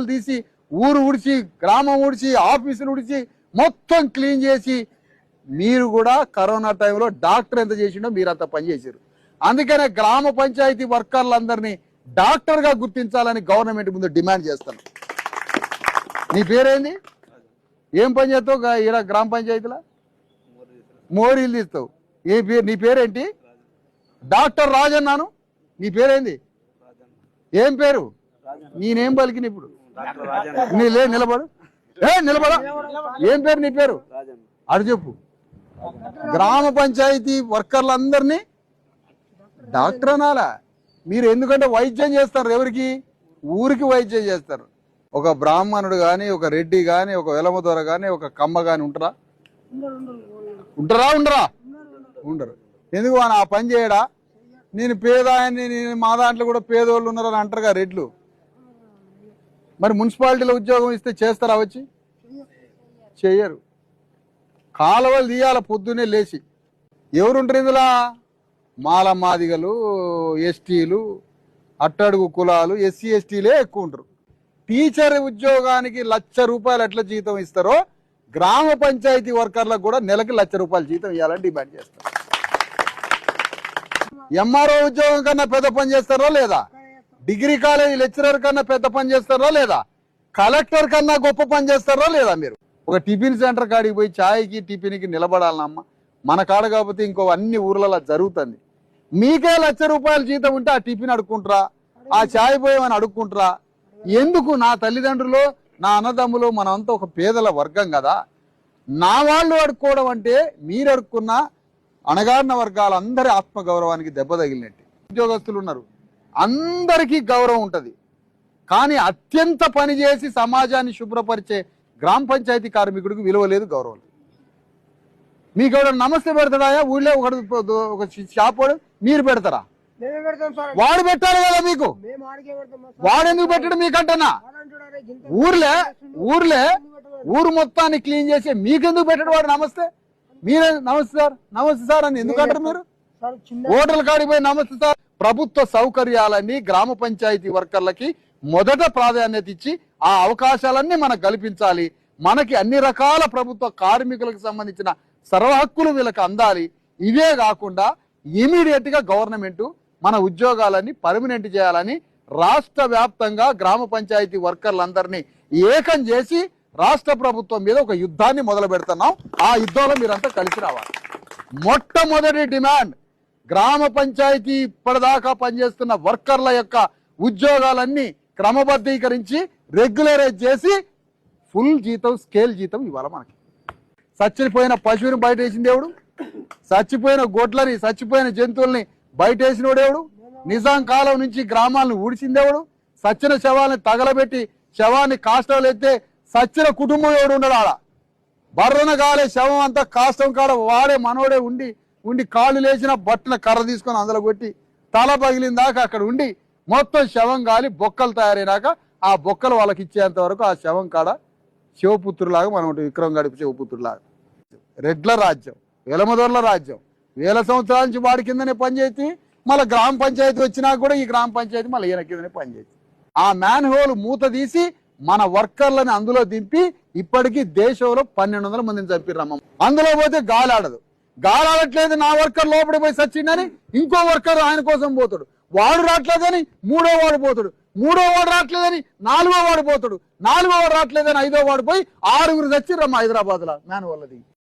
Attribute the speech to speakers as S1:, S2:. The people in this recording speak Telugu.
S1: కాలువలు తీసి ఊరు ఉడిచి గ్రామం ఉడిచి ఆఫీసులు ఉడిచి మొత్తం క్లీన్ చేసి మీరు కూడా కరోనా టైంలో డాక్టర్ ఎంత చేసిండో మీరు అంత పని చేశారు. అందుకనే గ్రామ పంచాయతీ వర్కర్లందరినీ డాక్టర్గా గుర్తించాలని గవర్నమెంట్ ముందు డిమాండ్ చేస్తాను నీ పేరేంది? ఏం పని చేస్తావు? ఈడ గ్రామ పంచాయతీలో? మోరీలు తీస్తావు. ఏ పేరు? నీ పేరేంటి? డాక్టర్ రాజన్నాను. నీ పేరేంది? ఏం పేరు? నేనేం పలికిన ఇప్పుడు? నీ లే నిలబడు. ఏ నిలబడ? ఏం పేరు నీ పేరు? అడు చెప్పు. గ్రామ పంచాయతీ వర్కర్లందరినీ డాక్టర్ అనాలా? మీరు ఎందుకంటే వైద్యం చేస్తారు ఎవరికి? ఊరికి వైద్యం చేస్తారు. ఒక బ్రాహ్మణుడు కానీ ఒక రెడ్డి కానీ ఒక వెలమదొర కానీ ఒక కమ్మ కానీ ఉంటారా? ఉంటారా ఉండరా? ఉండరు. ఎందుకు ఆ పని చేయడా? నేను పేదాయని నేను మా దాంట్లో కూడా పేదోళ్ళు ఉన్నారని అంటారుగా రెడ్లు. మరి మున్సిపాలిటీలో ఉద్యోగం ఇస్తే చేస్తారా వచ్చి? చెయ్యరు. కాలువలు తీయాల పొద్దునే లేచి. ఎవరుంటారు ఇందులో? మాలమాదిగలు ఎస్టీలు అట్టడుగు కులాలు ఎస్సీ ఎస్టీలే ఎక్కువ ఉంటారు టీచర్ ఉద్యోగానికి లక్ష రూపాయలు ఎట్లా జీతం ఇస్తారో గ్రామ పంచాయతీ వర్కర్లకు కూడా నెలకి లక్ష రూపాయలు జీతం ఇవ్వాలని డిమాండ్ చేస్తారు. ఎంఆర్ఓ ఉద్యోగం కన్నా పెద్ద పని చేస్తారో లేదా? డిగ్రీ కాలేజీ లెక్చరర్ కన్నా పెద్ద పని చేస్తారో లేదా? కలెక్టర్ కన్నా గొప్ప పని చేస్తారో లేదా మీరు? ఒక టిఫిన్ సెంటర్ కాడికి పోయి ఛాయ్కి టిఫిన్కి నిలబడాలనమ్మ. మన కాడ కాకపోతే ఇంకో అన్ని ఊర్లలో జరుగుతుంది. మీకే లక్ష రూపాయల జీతం ఉంటే ఆ టిఫిన్ అడుక్కుంటారా? ఆ ఛాయ్ పోయేమని అడుక్కుంటారా? ఎందుకు నా తల్లిదండ్రులు నా అన్నదమ్ములు మనమంతా ఒక పేదల వర్గం కదా? నా వాళ్ళు అడుక్కోవడం అంటే మీరు అడుక్కున్న అణగారిన వర్గాలందరి ఆత్మగౌరవానికి దెబ్బ తగిలినట్టు. ఉద్యోగస్తులు ఉన్నారు. అందరికీ గౌరవం ఉంటది. కానీ అత్యంత పని చేసి సమాజాన్ని శుభ్రపరిచే గ్రామ పంచాయతీ కార్మికుడికి విలువ లేదు గౌరవం లేదు. మీకు ఎవడ నమస్తే పెడతాడా ఊళ్ళో ఒకడు ఒక షాప్ వాడు మీరు పెడతారా? వాడు పెట్టాలి కదా మీకు. వాడు ఎందుకు పెట్టడు మీకంటనా?
S2: వాడంటాడు, "అరే, గింత
S1: ఊర్లే ఊర్లే ఊరు మొత్తాన్ని క్లీన్ చేసి మీకెందుకు పెట్టడు వాడు నమస్తే? మీరే నమస్తే సార్ నమస్తే సార్ అని ఎందుకు అంటారు మీరు?
S2: సార్ చిన్న
S1: ఓటర్ల కాడికి పోయి నమస్తే సార్. ప్రభుత్వ సౌకర్యాలన్నీ గ్రామ పంచాయతీ వర్కర్లకి మొదట ప్రాధాన్యత ఇచ్చి ఆ అవకాశాలన్నీ మనకు కల్పించాలి. మనకి అన్ని రకాల ప్రభుత్వ కార్మికులకు సంబంధించిన సర్వ హక్కులు వీళ్ళకి అందాలి. ఇవే కాకుండా ఇమీడియట్గా గవర్నమెంటు గవర్నమెంట్ మన ఉద్యోగాలన్నీ పర్మనెంట్ చేయాలని రాష్ట్ర వ్యాప్తంగా గ్రామ పంచాయతీ వర్కర్లందరినీ ఏకం చేసి రాష్ట్ర ప్రభుత్వం మీద ఒక యుద్ధాన్ని మొదలు పెడుతున్నాం ఆ యుద్ధంలో మీరంతా కలిసి రావాలి. మొట్టమొదటి డిమాండ్ గ్రామ పంచాయతీ ఇప్పటిదాకా పనిచేస్తున్న వర్కర్ల యొక్క ఉద్యోగాలన్నీ క్రమబద్ధీకరించి రెగ్యులరైజ్ చేసి ఫుల్ జీతం స్కేల్ జీతం ఇవ్వాలి మనకి. చచ్చిపోయిన పశువుని బయట దేవుడు చచ్చిపోయిన గొడ్లని చచ్చిపోయిన జంతువుల్ని బయట దేవుడు నిజాం కాలం నుంచి గ్రామాలను ఊడిచిందేవుడు సచ్చిన శవాన్ని తగలబెట్టి శవాన్ని కాష్టలు ఎత్తే సచ్చిన కుటుంబం ఎవడు ఉండడు ఆడ? బర్రన కాలే శవం అంతా కాష్టం కాడ వాడే మనోడే ఉండి ఉండి కాళ్ళు లేచిన బట్టల కర్ర తీసుకొని అందులో కొట్టి తల పగిలిన దాకా అక్కడ ఉండి మొత్తం శవం గాలి బొక్కలు తయారైనాక ఆ బొక్కలు వాళ్ళకి ఇచ్చేంత వరకు ఆ శవం కాడ శివపుత్రులాగా మనం ఉంటాం విక్రమ్ గడిపి శివపుత్రులాగా. రెడ్ల రాజ్యం వెలమదొరల రాజ్యం. వేల సంవత్సరాల నుంచి వాడి కిందనే పనిచేసి మళ్ళీ గ్రామ పంచాయతీ వచ్చినా కూడా ఈ గ్రామ పంచాయతీ మళ్ళీ ఈయన కిందనే పనిచేసి. ఆ మ్యాన్ హోల్ మూత తీసి మన వర్కర్లని అందులో దింపి ఇప్పటికీ దేశంలో పన్నెండు వందల మందిని చంపిర్రమ్మ అందులో పోతే గాలి ఆడదు. గాలి నా వర్కర్ లోపలి పోయి సచ్చిందని ఇంకో వర్కర్ ఆయన కోసం పోతాడు. వాడు రావట్లేదని మూడో వాడు పోతాడు. మూడో వాడు రావట్లేదని నాలుగో వాడు పోతాడు. నాలుగో వాడు రావట్లేదని ఐదో వాడు పోయి ఆరుగురు చచ్చిర్రమ్మ హైదరాబాద్లో మ్యాన్ వాళ్ళది